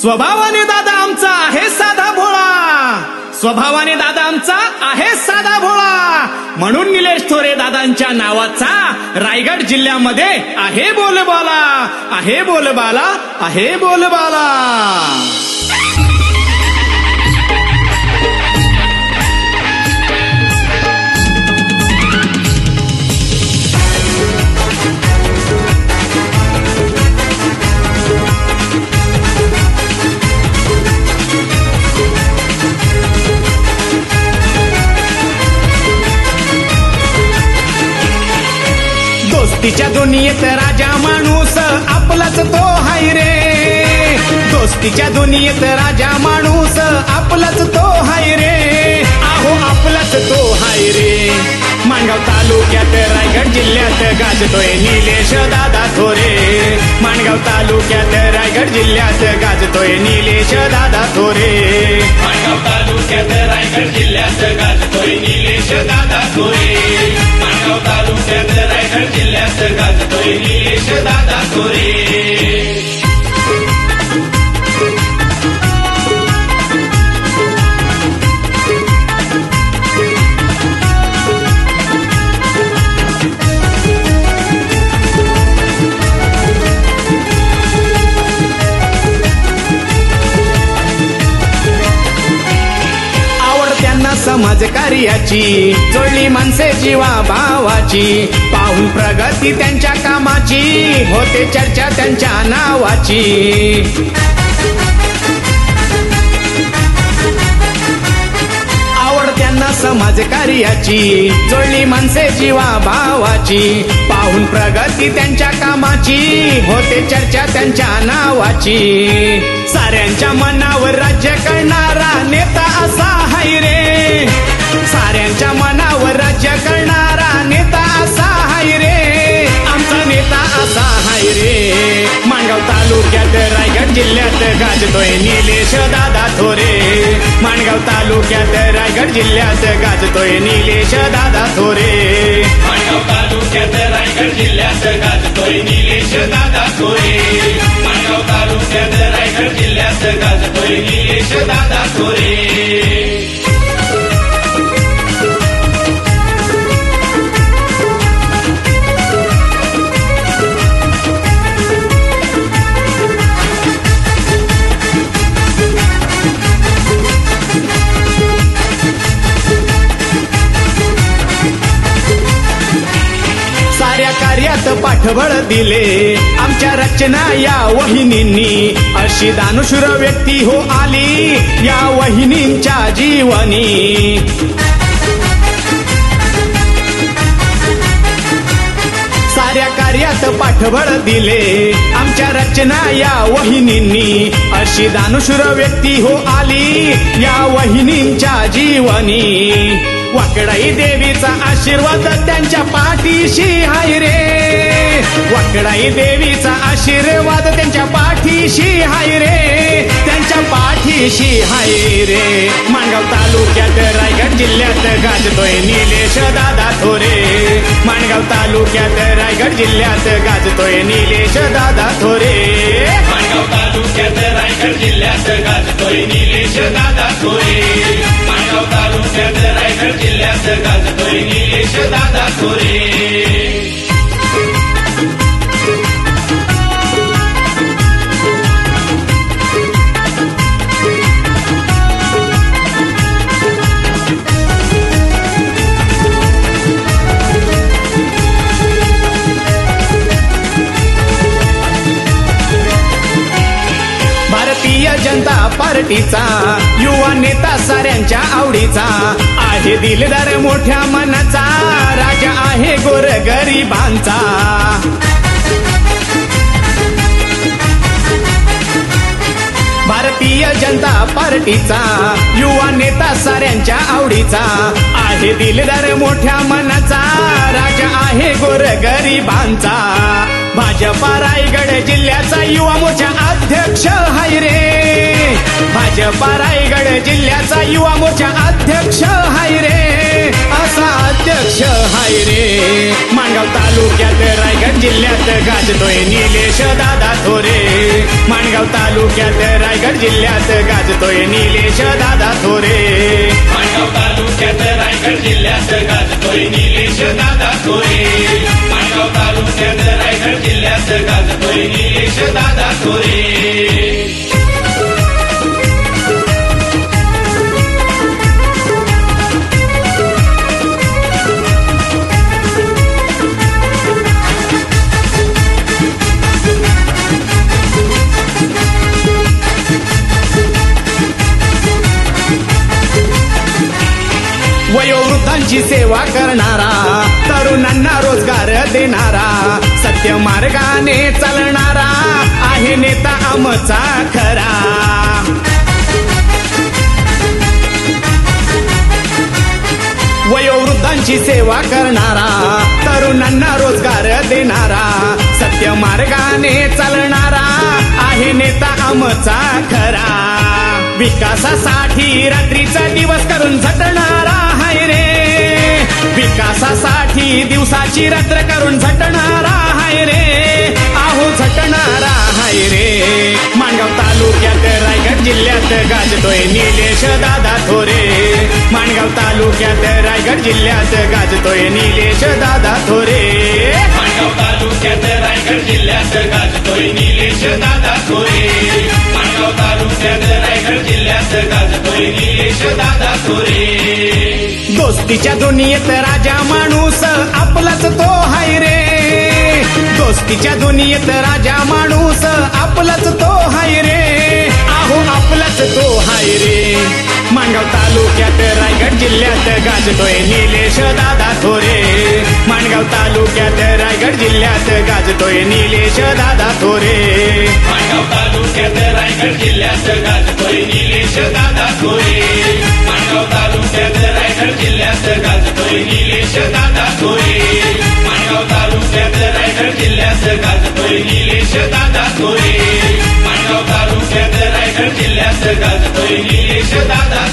स्वभावाने दादा आमचा आहे साधा भोळा. स्वभावाने दादा आमचा आहे साधा भोळा. म्हणून निलेश थोरे दादांच्या नावाचा रायगड जिल्ह्यामध्ये आहे बोलबाला आहे बोलबाला आहे बोलबाला. दोस्तीच्या दुनियेत राजा माणूस आपलाच तो हाय रे. दोस्तीच्या दुनियेत राजा माणूस आपलाच तो हाय रे. आहो आपलाच तो हाय रे. माणगाव तालुक्यात रायगड जिल्ह्यात गाजतोय निलेश दादा थोरे. माणगाव तालुक्यात रायगड जिल्ह्यात गाजतोय निलेश दादा थोरे. माणगाव तालुक्यात रायगड जिल्ह्यात गाजतोय निलेश दादा थोरे. माणगाव तालुक्यात जिल्ह्यात गाजतोय निलेश दादा थोरे राजकार्याची जोडली मनसे जीवा भावाची. पाहून प्रगती त्यांच्या कामाची होते चर्चा त्यांच्या नावाची. आवड त्यांना समाजकार्याची जोडली मनसे जीवा भावाची. पाहून प्रगती त्यांच्या कामाची होते चर्चा त्यांच्या नावाची. साऱ्यांच्या मनावर राज्य करणारा नेता असा हाय रे. जिल्ह्यात गाजतोय निलेश दादा थोरे. माणगाव तालुक्यात रायगड जिल्ह्यात गाजतोय निलेश दादा थोरे. माणगाव तालुक्यात रायगड जिल्ह्यात गाजतोय निलेश दादा थोरे. माणगाव तालुक्यात रायगड जिल्ह्यात गाजतोय निलेश दादा थोरे. पाठबळ दिले आमच्या रचना या वहिनींनी. अशी दानुशूर व्यक्ती हो आली या वहिनींच्या जीवनी. साऱ्या कार्यात पाठबळ दिले आमच्या रचना या वहिनींनी. अशी दानुशूर व्यक्ती हो आली या वहिनींच्या जीवनी. वाकडाई देवीचा आशीर्वाद त्यांच्या पाठीशी हाय रे. वाकडाई देवीचा आशीर्वाद त्यांच्या पाठीशी हाय रे. त्यांच्या पाठीशी हाय रे. माणगाव तालुक्यात रायगड जिल्ह्यात गाजतोय निलेश दादा थोरे. माणगाव तालुक्यात रायगड जिल्ह्यात गाजतोय निलेश दादा थोरे. माणगाव तालुक्यात रायगड जिल्ह्यात गाजतोय निलेश दादा थोरे. गाजतोय निलेश दादा थोरे जनता पार्टीचा युवा नेता साऱ्यांच्या आवडीचा. आहे दिलदार मोठ्या मनाचा राजा आहे गोर गरिबांचा. भारतीय जनता पार्टीचा युवा नेता साऱ्यांच्या आवडीचा. आहे दिलदार मोठ्या मनाचा राजा आहे गोर गरिबांचा. भाजपा रायगड जिल्ह्याचा युवा मोर्चा अध्यक्ष हाय रे. भाजपा रायगड जिल्ह्याचा युवा मोर्चा अध्यक्ष हाय रे. असा अध्यक्ष हाय रे. माणगाव तालुक्यात रायगड जिल्ह्यात गाजतोय निलेश दादा थोरे. माणगाव तालुक्यात रायगड जिल्ह्यात गाजतोय निलेश दादा थोरे. माणगाव तालुक्यात रायगड जिल्ह्यात गाजतोय निलेश दादा थोरे. माणगाव तालुक्यात रायगड जिल्ह्यात गाजतोय निलेश दादा थोरे संतांची सेवा करणारा तरुणांना रोजगार देणारा सत्य मार्गाने चालणारा आहे नेता आमचा खरा. वयोवृद्धांची सेवा करणारा तरुणांना रोजगार देणारा सत्य मार्गाने चालणारा आहे नेता आमचा खरा. विकासासाठी रात्रीचा दिवस करून झटणार विकासासाठी दिवसाची रात्र करून झटणारा हाय रे. आहो झटणारा हाय रे. माणगाव तालुक्यात रायगड जिल्ह्यात गाजतोय निलेश दादा थोरे. माणगाव तालुक्यात रायगड जिल्ह्यात गाजतोय निलेश दादा थोरे. माणगाव तालुक्यात रायगड जिल्ह्यात गाजतोय निलेश दादा थोरे. तालुक्यात रायगड जिल्ह्यात गाजतोय निलेश दादा थोरे दोस्तीच्या दुनियेत राजा माणूस आपलाच तो हाय रे. दोस्तीच्या दुनियेत राजा माणूस आपलाच तो हाय रे. आहो आपलाच तो हाय रे. माणगाव तालुक्यात रायगड जिल्ह्यात गाजतोय निलेश दादा थोरे. माणगाव तालुक्यात रायगड जिल्ह्यात गाजतोय निलेश दादा थोरे. माणगाव तालुक्यात रायगड जिल्ह्यात गाजतोय निलेश दादा थोरे माणगाव तालुक्यात रायगड जिल्ह्यात गाजतोय. निलेश दादा थोरे माणगाव तालुक्यात रायगड जिल्ह्यात गाजतोय. निलेश दादा थोरे माणगाव तालुक्यात रायगड जिल्ह्यात गाजतोय. निलेश दादा